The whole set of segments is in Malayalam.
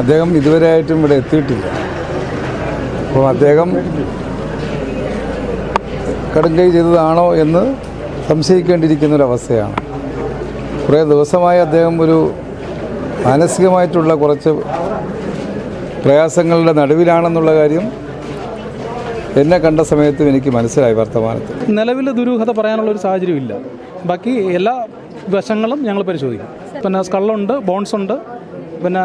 അദ്ദേഹം ഇതുവരെ ആയിട്ടും ഇവിടെ എത്തിയിട്ടില്ല. അപ്പോൾ അദ്ദേഹം കടുങ്കൈ ചെയ്തതാണോ എന്ന് സംശയിക്കേണ്ടിയിരിക്കുന്ന ഒരു അവസ്ഥയാണ് കുറേ ദിവസമായി അദ്ദേഹം ഒരു മാനസികമായിട്ടുള്ള കുറച്ച് പ്രയാസങ്ങളുടെ നടുവിലാണെന്നുള്ള കാര്യം എന്നെ കണ്ട സമയത്തും എനിക്ക് മനസ്സിലായി വർത്തമാനത്തിൽ. നിലവിൽ ദുരൂഹത പറയാനുള്ള ഒരു സാഹചര്യമില്ല. ബാക്കി എല്ലാ വശങ്ങളും ഞങ്ങൾ പരിശോധിക്കും. പിന്നെ സ്കള്ളുണ്ട് ബോൺസ് ഉണ്ട് പിന്നെ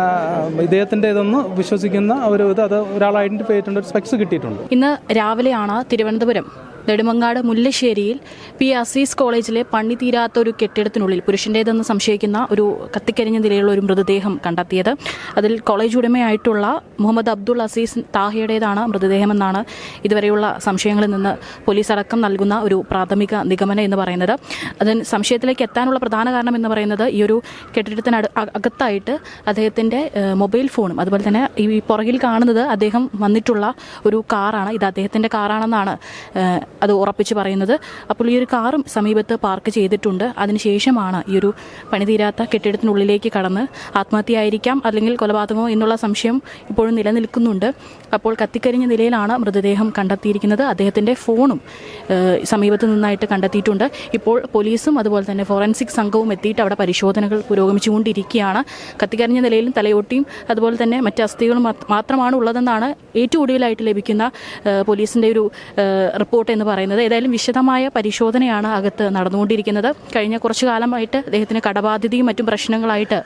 ഇദ്ദേഹത്തിന്റെ ഇതൊന്ന് വിശ്വസിക്കുന്ന ഒരു ഇത് അത് ഒരാൾ ഐഡന്റിഫൈ ചെയ്തിട്ടുണ്ട് ഒരു സ്പെക്സ് കിട്ടിയിട്ടുണ്ട്. ഇന്ന് രാവിലെയാണ് തിരുവനന്തപുരം നെടുമങ്ങാട് മുല്ലശ്ശേരിയിൽ പി അസീസ് കോളേജിലെ പണി തീരാത്ത ഒരു കെട്ടിടത്തിനുള്ളിൽ പുരുഷന്റേതെന്ന് സംശയിക്കുന്ന ഒരു കത്തിക്കരിഞ്ഞ നിലയിലുള്ള ഒരു മൃതദേഹം കണ്ടെത്തിയത്. അതിൽ കോളേജ് ഉടമയായിട്ടുള്ള മുഹമ്മദ് അബ്ദുൾ അസീസ് താഹയുടേതാണ് മൃതദേഹമെന്നാണ് ഇതുവരെയുള്ള സംശയങ്ങളിൽ നിന്ന് പോലീസ് അടക്കം നൽകുന്ന ഒരു പ്രാഥമിക നിഗമനം എന്ന് പറയുന്നത്. അതിന് സംശയത്തിലേക്ക് എത്താനുള്ള പ്രധാന കാരണം എന്ന് പറയുന്നത് ഈ ഒരു കെട്ടിടത്തിന് അകത്തായിട്ട് അദ്ദേഹത്തിന്റെ മൊബൈൽ ഫോണും അതുപോലെ തന്നെ ഈ പുറകിൽ കാണുന്നത് അദ്ദേഹം വന്നിട്ടുള്ള ഒരു കാറാണ്. ഇത് അദ്ദേഹത്തിന്റെ കാറാണെന്നാണ് അത് ഉറപ്പിച്ച് പറയുന്നത്. അപ്പോൾ ഈ ഒരു കാറും സമീപത്ത് പാർക്ക് ചെയ്തിട്ടുണ്ട്. അതിനുശേഷമാണ് ഈ ഒരു പണിതീരാത്ത കെട്ടിടത്തിനുള്ളിലേക്ക് കടന്ന് ആത്മഹത്യയായിരിക്കാം അല്ലെങ്കിൽ കൊലപാതകമോ എന്നുള്ള സംശയം ഇപ്പോഴും നിലനിൽക്കുന്നുണ്ട്. അപ്പോൾ കത്തിക്കരിഞ്ഞ നിലയിലാണ് മൃതദേഹം കണ്ടെത്തിയിരിക്കുന്നത്. അദ്ദേഹത്തിന്റെ ഫോണും സമീപത്ത് നിന്നായിട്ട് കണ്ടെത്തിയിട്ടുണ്ട്. ഇപ്പോൾ പോലീസും അതുപോലെ തന്നെ ഫോറൻസിക് സംഘവും എത്തിയിട്ട് അവിടെ പരിശോധനകൾ പുരോഗമിച്ചുകൊണ്ടിരിക്കുകയാണ്. കത്തിക്കരിഞ്ഞ നിലയിലും തലയോട്ടിയും അതുപോലെ തന്നെ മറ്റ് അസ്ഥികളും മാത്രമാണ് ഉള്ളതെന്നാണ് ഏറ്റവും ഒടുവിലായിട്ട് ലഭിക്കുന്ന പോലീസിന്റെ ഒരു റിപ്പോർട്ട് എന്ന് പറയുന്നത്. ഏതായാലും വിശദമായ പരിശോധനയാണ് അകത്ത് നടന്നുകൊണ്ടിരിക്കുന്നത്. കഴിഞ്ഞ കുറച്ചു കാലമായിട്ട് അദ്ദേഹത്തിന് കടബാധ്യതയും മറ്റും പ്രശ്നങ്ങളായിട്ട്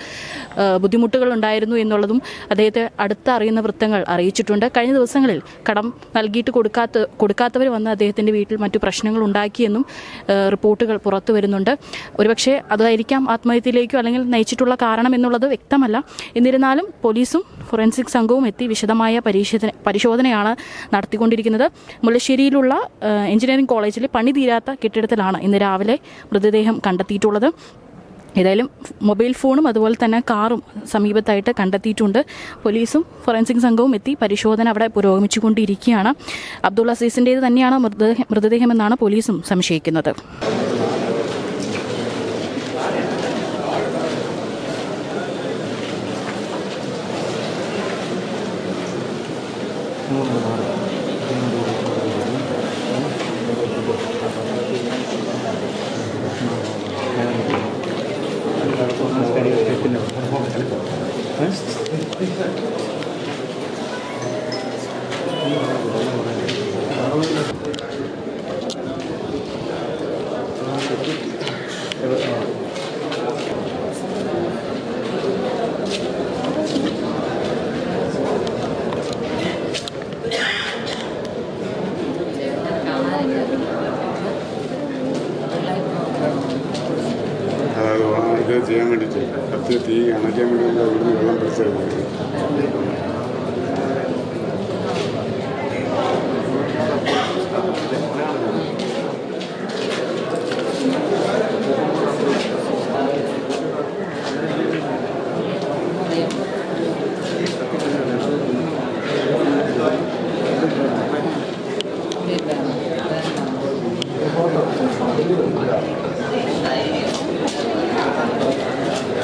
ബുദ്ധിമുട്ടുകൾ ഉണ്ടായിരുന്നു എന്നുള്ളതും അദ്ദേഹത്തെ അടുത്തറിയുന്ന വൃത്തങ്ങൾ അറിയിച്ചിട്ടുണ്ട്. കഴിഞ്ഞ ദിവസങ്ങളിൽ കടം നൽകിയിട്ട് കൊടുക്കാത്ത കൊടുക്കാത്തവർ വന്ന് അദ്ദേഹത്തിന്റെ വീട്ടിൽ മറ്റു പ്രശ്നങ്ങൾ ഉണ്ടാക്കിയെന്നും റിപ്പോർട്ടുകൾ പുറത്തു വരുന്നുണ്ട്. ഒരുപക്ഷെ അതായിരിക്കാം ആത്മഹത്യയിലേക്കോ അല്ലെങ്കിൽ നയിച്ചിട്ടുള്ള കാരണം എന്നുള്ളത് വ്യക്തമല്ല. എന്നിരുന്നാലും പോലീസും ഫോറൻസിക് സംഘവും എത്തി വിശദമായ പരിശോധന പരിശോധനയാണ് നടത്തിക്കൊണ്ടിരിക്കുന്നത്. മുല്ലശ്ശേരിയിലുള്ള എഞ്ചിനീയറിംഗ് കോളേജിൽ പണി തീരാത്ത കെട്ടിടത്തിലാണ് ഇന്ന് രാവിലെ മൃതദേഹം കണ്ടെത്തിയിട്ടുള്ളത്. ഏതായാലും മൊബൈൽ ഫോണും അതുപോലെ തന്നെ കാറും സമീപത്തായിട്ട് കണ്ടെത്തിയിട്ടുണ്ട്. പോലീസും ഫോറൻസിക് സംഘവും എത്തി പരിശോധന അവിടെ പുരോഗമിച്ചുകൊണ്ടിരിക്കുകയാണ്. അബ്ദുൾ അസീസിന്റേത് തന്നെയാണ് മൃതദേഹം മൃതദേഹമെന്നാണ് പോലീസും സംശയിക്കുന്നത്. അതായത് First. ഇത് ചെയ്യാൻ വേണ്ടിയിട്ട് കത്തി തീ അണയ്ക്കാൻ വേണ്ടി നമ്മൾ ഇവിടുന്ന് വെള്ളം പിടിച്ചെടുക്കുന്നത്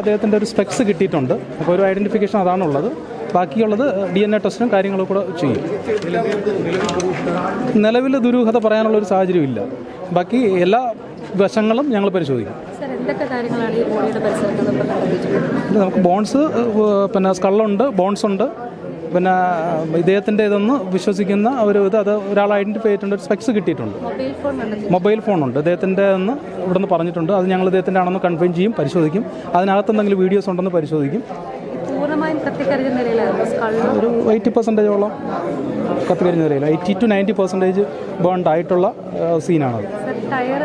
അദ്ദേഹത്തിന്റെ ഒരു സ്പെക്സ് കിട്ടിയിട്ടുണ്ട്. അപ്പോൾ ഒരു ഐഡന്റിഫിക്കേഷൻ അതാണുള്ളത്. ബാക്കിയുള്ളത് ഡി എൻ എ ടെസ്റ്റും കാര്യങ്ങളും കൂടെ ചെയ്യും. നിലവിൽ ദുരൂഹത പറയാനുള്ള ഒരു സാഹചര്യമില്ല ബാക്കി എല്ലാ വശങ്ങളും ഞങ്ങൾ പരിശോധിക്കും. നമുക്ക് ബോൺസ് പിന്നെ സ്കള്ളുണ്ട് ബോൺസ് ഉണ്ട്. പിന്നെ ഇദ്ദേഹത്തിന്റെ ഇതൊന്ന് വിശ്വസിക്കുന്ന ഒരു ഇത് അത് ഒരാൾ ഐഡന്റിഫൈ ചെയ്തിട്ടുണ്ട് ഒരു സ്പെക്സ് കിട്ടിയിട്ടുണ്ട്. മൊബൈൽ ഫോൺ ഉണ്ട്? ഇദ്ദേഹത്തിന്റെ എന്ന് ഇവിടെ നിന്ന് പറഞ്ഞിട്ടുണ്ട്. അത് ഞങ്ങൾ ഇദ്ദേഹത്തിന്റെ ആണെന്ന് കൺഫേം ചെയ്യും പരിശോധിക്കും. അതിനകത്ത് എന്തെങ്കിലും വീഡിയോസ് ഉണ്ടെന്ന് പരിശോധിക്കും. ഒരു എയ്റ്റി പെർസെന്റേജോളം കത്തിക്കരിഞ്ഞ നിലയിൽ eighty to ninety percentage burned ആയിട്ടുള്ള സീനാണത് ടയർ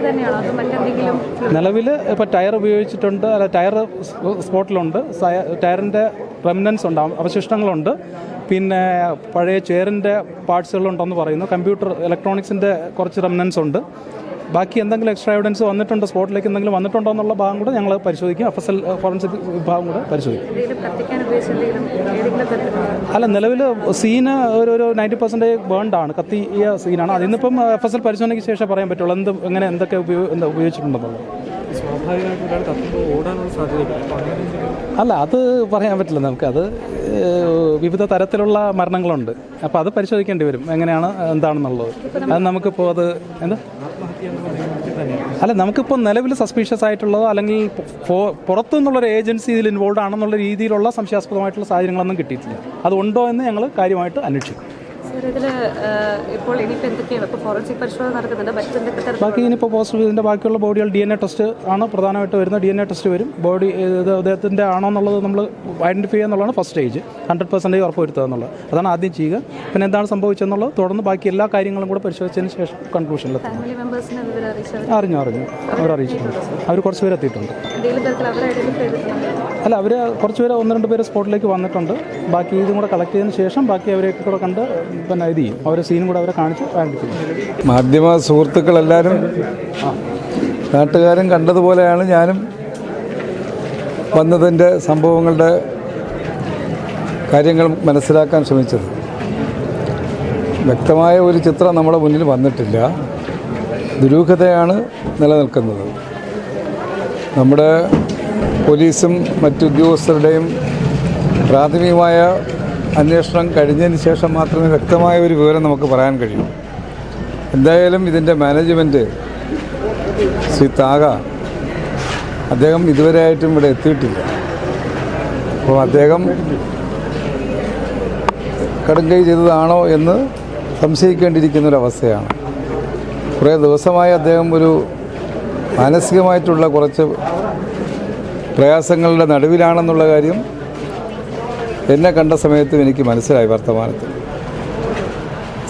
നിലവിൽ ഇപ്പോൾ ടയർ ഉപയോഗിച്ചിട്ടുണ്ട്. അല്ല ടയർ സ്പോട്ടിലുണ്ട്. ടയറിന്റെ റെമിനൻസ് ഉണ്ട്. അവശിഷ്ടങ്ങളുണ്ട്. പിന്നെ പഴയ ചെയറിന്റെ പാർട്സുകളുണ്ടെന്ന് പറയുന്നു. കമ്പ്യൂട്ടർ ഇലക്ട്രോണിക്സിന്റെ കുറച്ച് റെമിനൻസ് ഉണ്ട്. ബാക്കി എന്തെങ്കിലും എക്സ്ട്രാ എവിഡൻസ് വന്നിട്ടുണ്ടോ? സ്പോട്ടിലേക്ക് എന്തെങ്കിലും വന്നിട്ടുണ്ടോ എന്നുള്ള ഭാഗം കൂടെ ഞങ്ങൾ പരിശോധിക്കും. എഫ് എസ് എൽ ഫോറൻസിക് വിഭാഗം കൂടെ പരിശോധിക്കും. അല്ല നിലവിൽ സീന് ഒരു ഒരു നയന്റി പെർസെന്റേജ് ബേൺഡാണ് കത്തിയ സീനാണ് അതിന്നിപ്പം എഫ് എസ് എൽ പരിശോധനയ്ക്ക് ശേഷം പറയാൻ പറ്റുള്ളൂ. എന്ത് എങ്ങനെ എന്തൊക്കെ ഉപയോഗ എന്താ ഉപയോഗിച്ചിട്ടുണ്ടെന്നുള്ളത്. അല്ല അത് പറയാൻ പറ്റില്ല നമുക്ക്. അത് വിവിധ തരത്തിലുള്ള മരണങ്ങളുണ്ട്. അപ്പോൾ അത് പരിശോധിക്കേണ്ടി വരും. എങ്ങനെയാണ് എന്താണെന്നുള്ളത്. അത് നമുക്കിപ്പോൾ അത് എന്താ? അല്ല നമുക്കിപ്പോൾ നിലവിൽ സസ്പീഷ്യസ് ആയിട്ടുള്ളതോ അല്ലെങ്കിൽ പുറത്തു നിന്നുള്ളൊരു ഏജൻസി ഇതിൽ ഇൻവോൾവ് ആണെന്നുള്ള രീതിയിലുള്ള സംശയാസ്പദമായിട്ടുള്ള സാഹചര്യങ്ങളൊന്നും കിട്ടിയിട്ടില്ല. അതുണ്ടോ എന്ന് ഞങ്ങൾ കാര്യമായിട്ട് അന്വേഷിക്കും. ഇതിൽ ഇപ്പോൾ ഇനിയിപ്പോൾ എന്തൊക്കെയാണ് ഇപ്പോൾ ഫോറൻസിക് പരിശോധന നടക്കുന്നുണ്ട്? മറ്റെന്തൊക്കെ തരത്തിൽ ബാക്കി ഇനിയിപ്പോൾ പോസിറ്റീവ് ഇതിന്റെ ബാക്കിയുള്ള ബോഡികൾ ഡി എൻ എ ടെസ്റ്റ് ആണ് പ്രധാനമായിട്ട് വരുന്നത്. ഡി എൻ എ ടെസ്റ്റ് വരും. ബോഡി ഇത് അദ്ദേഹത്തിന്റെ ആണോ എന്നുള്ളത് നമ്മൾ ഐഡന്റിഫൈ ചെയ്യുക എന്നുള്ളതാണ് ഫസ്റ്റ് സ്റ്റേജ് ഹൺഡ്രഡ് പെർസെന്റേജ് ഉറപ്പ് വരുത്തുക എന്നുള്ളത്. അതാണ് ആദ്യം ചെയ്യുക. പിന്നെ എന്താണ് സംഭവിച്ചതെന്നുള്ളത് തുടർന്ന് ബാക്കി എല്ലാ കാര്യങ്ങളും കൂടെ പരിശോധിച്ചതിന് ശേഷം കൺക്ലൂഷനിലെത്തും അറിഞ്ഞു അറിഞ്ഞു. അവരറിയിച്ചിട്ടുണ്ട് അറിയിച്ചിട്ടുണ്ട്. അവർ കുറച്ച് പേര് എത്തിയിട്ടുണ്ട്. അല്ല അവർ കുറച്ച് പേര് ഒന്ന് രണ്ട് പേര് സ്പോട്ടിലേക്ക് വന്നിട്ടുണ്ട്. ബാക്കി ഇതും കൂടെ കളക്ട് ചെയ്തതിന് ശേഷം ബാക്കി അവരെയൊക്കെ കൂടെ കണ്ട് പിന്നെ ഇത് ചെയ്യും. അവരെ സീനും കൂടെ അവരെ കാണിച്ച് ആരംഭിക്കും മാധ്യമ സുഹൃത്തുക്കളെല്ലാവരും നാട്ടുകാരും കണ്ടതുപോലെയാണ് ഞാനും വന്നതിന്റെ സംഭവങ്ങളുടെ കാര്യങ്ങൾ മനസ്സിലാക്കാൻ ശ്രമിച്ചത്. വ്യക്തമായ ഒരു ചിത്രം നമ്മുടെ മുന്നിൽ വന്നിട്ടില്ല. ദുരൂഹതയാണ് നിലനിൽക്കുന്നത്. നമ്മുടെ പോലീസും മറ്റുദ്യോഗസ്ഥരുടെയും പ്രാഥമികമായ അന്വേഷണം കഴിഞ്ഞതിന് ശേഷം മാത്രമേ വ്യക്തമായ ഒരു വിവരം നമുക്ക് പറയാൻ കഴിയൂ. എന്തായാലും ഇതിന്റെ മാനേജ്മെന്റ് ശ്രീ താഗ അദ്ദേഹം ഇതുവരെയായിട്ടും ഇവിടെ എത്തിയിട്ടില്ല. അപ്പോൾ അദ്ദേഹം കടുങ്കൈ ചെയ്തതാണോ എന്ന് സംശയിക്കേണ്ടിയിരിക്കുന്ന ഒരു അവസ്ഥയാണ്. കുറേ ദിവസമായി അദ്ദേഹം ഒരു മാനസികമായിട്ടുള്ള കുറച്ച് പ്രയാസങ്ങളുടെ നടുവിലാണെന്നുള്ള കാര്യം എന്നെ കണ്ട സമയത്തും എനിക്ക് മനസ്സിലായി വർത്തമാനത്തിൽ.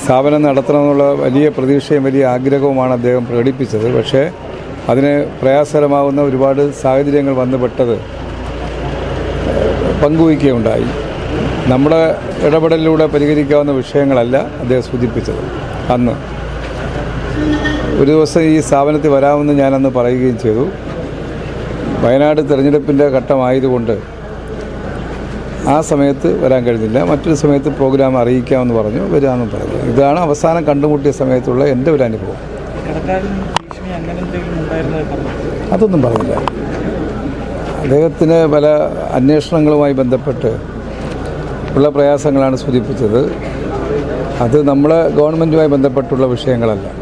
സ്ഥാപനം നടത്തണമെന്നുള്ള വലിയ പ്രതീക്ഷയും വലിയ ആഗ്രഹവുമാണ് അദ്ദേഹം പ്രകടിപ്പിച്ചത്. പക്ഷേ അതിന് പ്രയാസകരമാകുന്ന ഒരുപാട് സാഹചര്യങ്ങൾ വന്നുപെട്ടത് പങ്കുവയ്ക്കുകയുണ്ടായി. നമ്മുടെ ഇടപെടലിലൂടെ പരിഹരിക്കാവുന്ന വിഷയങ്ങളല്ല അദ്ദേഹം സൂചിപ്പിച്ചത് അന്ന്. ഒരു ദിവസം ഈ സ്ഥാപനത്തിൽ വരാമെന്ന് ഞാനന്ന് പറയുകയും ചെയ്തു. വയനാട് തിരഞ്ഞെടുപ്പിന്റെ ഘട്ടമായതുകൊണ്ട് ആ സമയത്ത് വരാൻ കഴിഞ്ഞില്ല. മറ്റൊരു സമയത്ത് പ്രോഗ്രാം അറിയിക്കാമെന്ന് പറഞ്ഞു. വരാമെന്ന് പറഞ്ഞു. ഇതാണ് അവസാനം കണ്ടുമുട്ടിയ സമയത്തുള്ള എന്റെ ഒരു അനുഭവം. അതൊന്നും പറഞ്ഞില്ല. അദ്ദേഹത്തിന് പല അന്വേഷണങ്ങളുമായി ബന്ധപ്പെട്ട് ഉള്ള പ്രയാസങ്ങളാണ് സൂചിപ്പിച്ചത്. അത് നമ്മളെ ഗവൺമെന്റുമായി ബന്ധപ്പെട്ടുള്ള വിഷയങ്ങളല്ല.